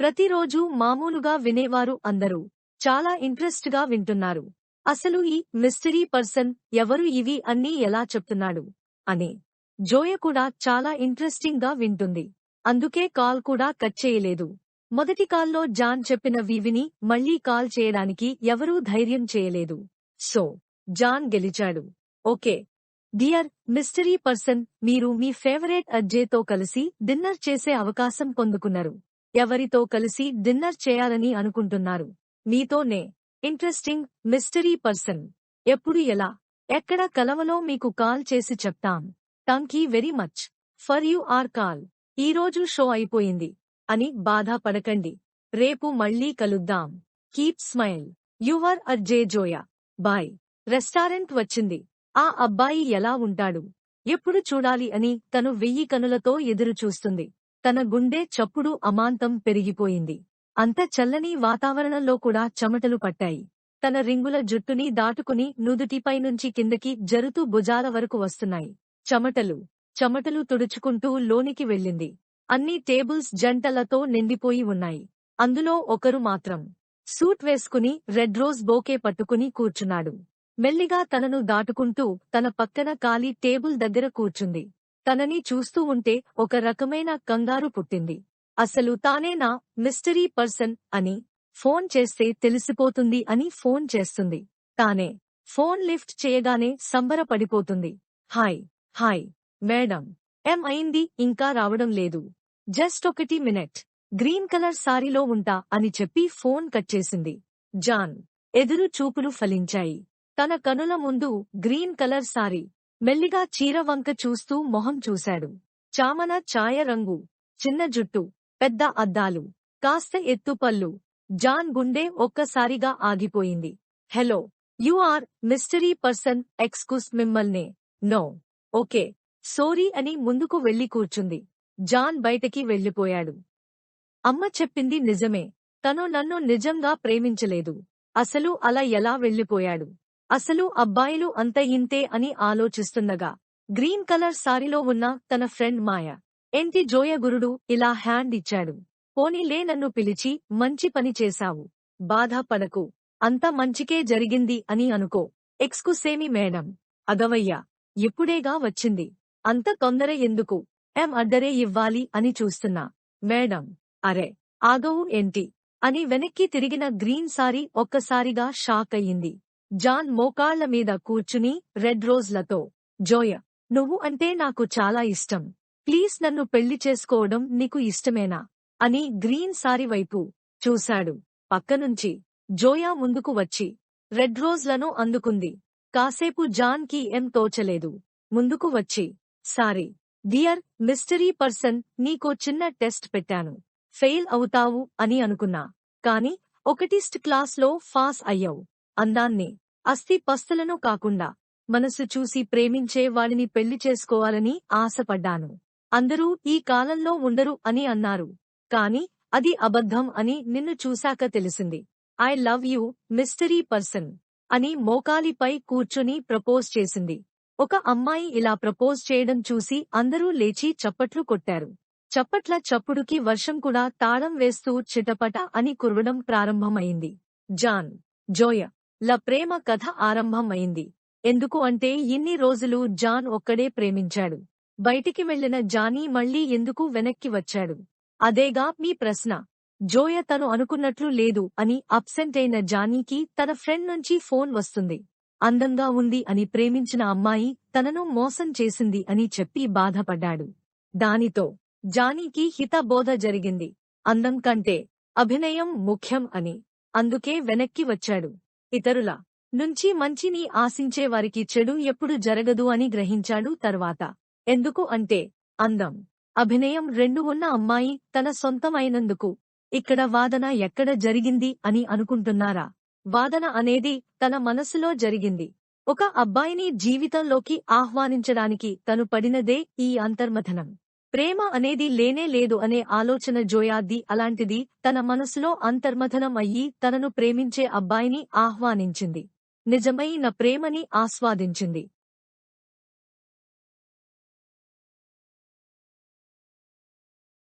ప్రతిరోజూ మామూలుగా వినేవారు అందరూ. చాలా ఇంట్రెస్ట్గా వింటున్నారు. అసలు ఈ మిస్టరీ పర్సన్ ఎవరు ఇవి అన్నీ ఎలా చెప్తున్నాడు? అనే. జోయ కూడా చాలా ఇంట్రెస్టింగ్గా వింటుంది. అందుకే కాల్ కూడా కట్ చేయలేదు. మొదటి కాల్లో జాన్ చెప్పిన వివిని మళ్ళీ కాల్ చేయడానికి ఎవరూ ధైర్యం చేయలేదు. సో జాన్ గెలిచాడు. ఓకే. డియర్ మిస్టరీ పర్సన్ మీరు మీ ఫేవరెట్ అజ్జేతో కలిసి డిన్నర్ చేసే అవకాశం పొందుకున్నారు. ఎవరితో కలిసి డిన్నర్ చేయాలని అనుకుంటున్నారు? మీతోనే ఇంట్రెస్టింగ్ మిస్టరీ పర్సన్. ఎప్పుడు ఎలా? ఎక్కడ కలవలో మీకు కాల్ చేసి చెప్తాం. Thank very much. For your call. ఈరోజు షో అయిపోయింది. అని బాధపడకండి. రేపు మళ్ళీ కలుద్దాం. Keep smile. Your RJ Zoya. Bye. Restaurant వచ్చింది. ఆ అబ్బాయి ఎలా ఉంటాడు? ఎప్పుడు చూడాలి అని తను వెయ్యి కనులతో ఎదురుచూస్తుంది. తన గుండె చప్పుడు అమాంతం పెరిగిపోయింది. అంత చల్లని వాతావరణంలో కూడా చెమటలు పట్టాయి. తన రింగుల జుట్టుని దాటుకుని నుదుటిపై నుంచి కిందకి జరుతూ భుజాల వరకు వస్తున్నాయి. చెమటలు చెమటలు తుడుచుకుంటూ లోనికి వెళ్ళింది. అన్ని టేబుల్స్ జంటలతో నిండిపోయి ఉన్నాయి. అందులో ఒకరు మాత్రం సూట్ వేసుకుని రెడ్ రోజ్ బోకే పట్టుకుని కూర్చున్నాడు. మెల్లిగా తనను దాటుకుంటూ తన పక్కన ఖాళీ టేబుల్ దగ్గర కూర్చుంది. తనని చూస్తూ ఉంటే ఒక రకమైన కంగారు పుట్టింది. అసలు తానేనా మిస్టరీ పర్సన్ అని ఫోన్ చేస్తే తెలిసిపోతుంది అని ఫోన్ చేస్తుంది. తానే ఫోన్ లిఫ్ట్ చేయగానే సంబరపడిపోతుంది. Hi hi madam. ఎం అయింది? ఇంకా రావడం లేదు. జస్ట్ ఒకటి మినిట్. గ్రీన్ కలర్ సారీలో ఉంటా అని చెప్పి ఫోన్ కట్ చేసింది. జాన్ ఎదురు చూపులు ఫలించాయి. తన కనుల ముందు గ్రీన్ కలర్ సారీ మెల్లిగా చీర వంక చూస్తూ మొహం చూశాడు. చామన ఛాయ రంగు చిన్న జుట్టు పెద్ద అద్దాలు కాస్త ఎత్తుపల్లు జాన్ గుండె ఒక్కసారిగా ఆగిపోయింది. Hello you are mystery person excuse మిమ్మల్నే. నో. ఓకే. సోరీ అని ముందుకు వెళ్ళి కూర్చుంది. జాన్ బయటకి వెళ్ళిపోయాడు అమ్మ చెప్పింది నిజమే. తను నన్ను నిజంగా ప్రేమించలేదు. అసలు అలా ఎలా వెళ్ళిపోయాడు అసలు అబ్బాయిలు అంత ఇంతే అని ఆలోచిస్తుండగా గ్రీన్ కలర్ సారీలో ఉన్న తన ఫ్రెండ్ మాయ ఎంటి జోయ గురుడు ఇలా హ్యాండ్ ఇచ్చాడు. పోనీలే నన్ను పిలిచి మంచి పని చేశావు. బాధపడకు. అంత మంచికే జరిగింది అని అనుకో. ఎక్స్కుసేమి మేడం. అగవయ్యా ఇప్పుడేగా వచ్చింది? అంత తొందర ఎందుకు? ఎం అడ్డరే ఇవ్వాలి అని చూస్తున్నా. మేడం అరే ఆగవు ఏంటి అని వెనక్కి తిరిగిన గ్రీన్ సారీ ఒక్కసారిగా షాక్ అయ్యింది జాన్ మోకాళ్ళ మీద కూర్చుని రెడ్ రోజ్లతో జోయ నువ్వు అంటే నాకు చాలా ఇష్టం. ప్లీజ్ నన్ను పెళ్ళి చేసుకోవడం నీకు ఇష్టమేనా? అని గ్రీన్ సారీ వైపు చూశాడు. పక్కనుంచి జోయా ముందుకు వచ్చి రెడ్ రోజ్లను అందుకుంది. కాసేపు జాన్కి ఏం తోచలేదు. ముందుకు వచ్చి సారీ డియర్ మిస్టరీ పర్సన్ నీకో చిన్న టెస్ట్ పెట్టాను. ఫెయిల్ అవుతావు అని అనుకున్నా. కాని ఒకటిస్ట్ క్లాస్లో ఫాస్ అయ్యావు. అందాన్ని. అస్థి పస్తులను కాకుండా మనసు చూసి ప్రేమించే వాడిని పెళ్ళి చేసుకోవాలని ఆశపడ్డాను. అందరూ ఈ కాలంలో ఉండరు అని అన్నారు. కాని అది అబద్ధం అని నిన్ను చూశాక తెలిసింది. I love you mystery person అని మోకాలిపై కూర్చుని ప్రపోజ్ చేసింది. ఒక అమ్మాయి ఇలా ప్రపోజ్ చేయడం చూసి అందరూ లేచి చప్పట్లు కొట్టారు. చప్పట్ల చప్పుడుకి వర్షం కూడా తాళం వేస్తూ చిటపట అని కురవడం ప్రారంభమైంది. జాన్ జోయ ల ప్రేమ కథ ఆరంభమైంది. ఎందుకు అంటే ఇన్ని రోజులు జాన్ ఒక్కడే ప్రేమించాడు. బయటికి వెళ్ళిన జానీ మళ్ళీ ఎందుకు వెనక్కి వచ్చాడు? అదేగా మీ ప్రశ్న. జోయ తను అనుకున్నట్లు లేదు అని అబ్సెంట్ అయిన జానీకి తన ఫ్రెండ్ నుంచి ఫోన్ వస్తుంది. అందంగా ఉంది అని ప్రేమించిన అమ్మాయి తనను మోసం చేసింది అని చెప్పి బాధపడ్డాడు. దానితో జానీకి హితబోధ జరిగింది. అందం కంటే అభినయం ముఖ్యం అని. అందుకే వెనక్కి వచ్చాడు. ఇతరుల నుంచి మంచిని ఆశించే వారికి చెడు ఎప్పుడు జరగదు అని గ్రహించాడు తర్వాత. ఎందుకు అంటే అందం అభినయం రెండు ఉన్న అమ్మాయి తన సొంతమైనందుకు ఇక్కడ వాదన ఎక్కడ జరిగింది అని అనుకుంటున్నారా? వాదన అనేది తన మనసులో జరిగింది. ఒక అబ్బాయిని జీవితంలోకి ఆహ్వానించడానికి తను పడినదే ఈ అంతర్మథనం. ప్రేమ అనేది లేనే లేదు అనే ఆలోచన జోయాది అలాంటిది తన మనసులో అంతర్మథనం అయ్యి తనను ప్రేమించే అబ్బాయిని ఆహ్వానించింది. నిజమైన ప్రేమని ఆస్వాదించింది.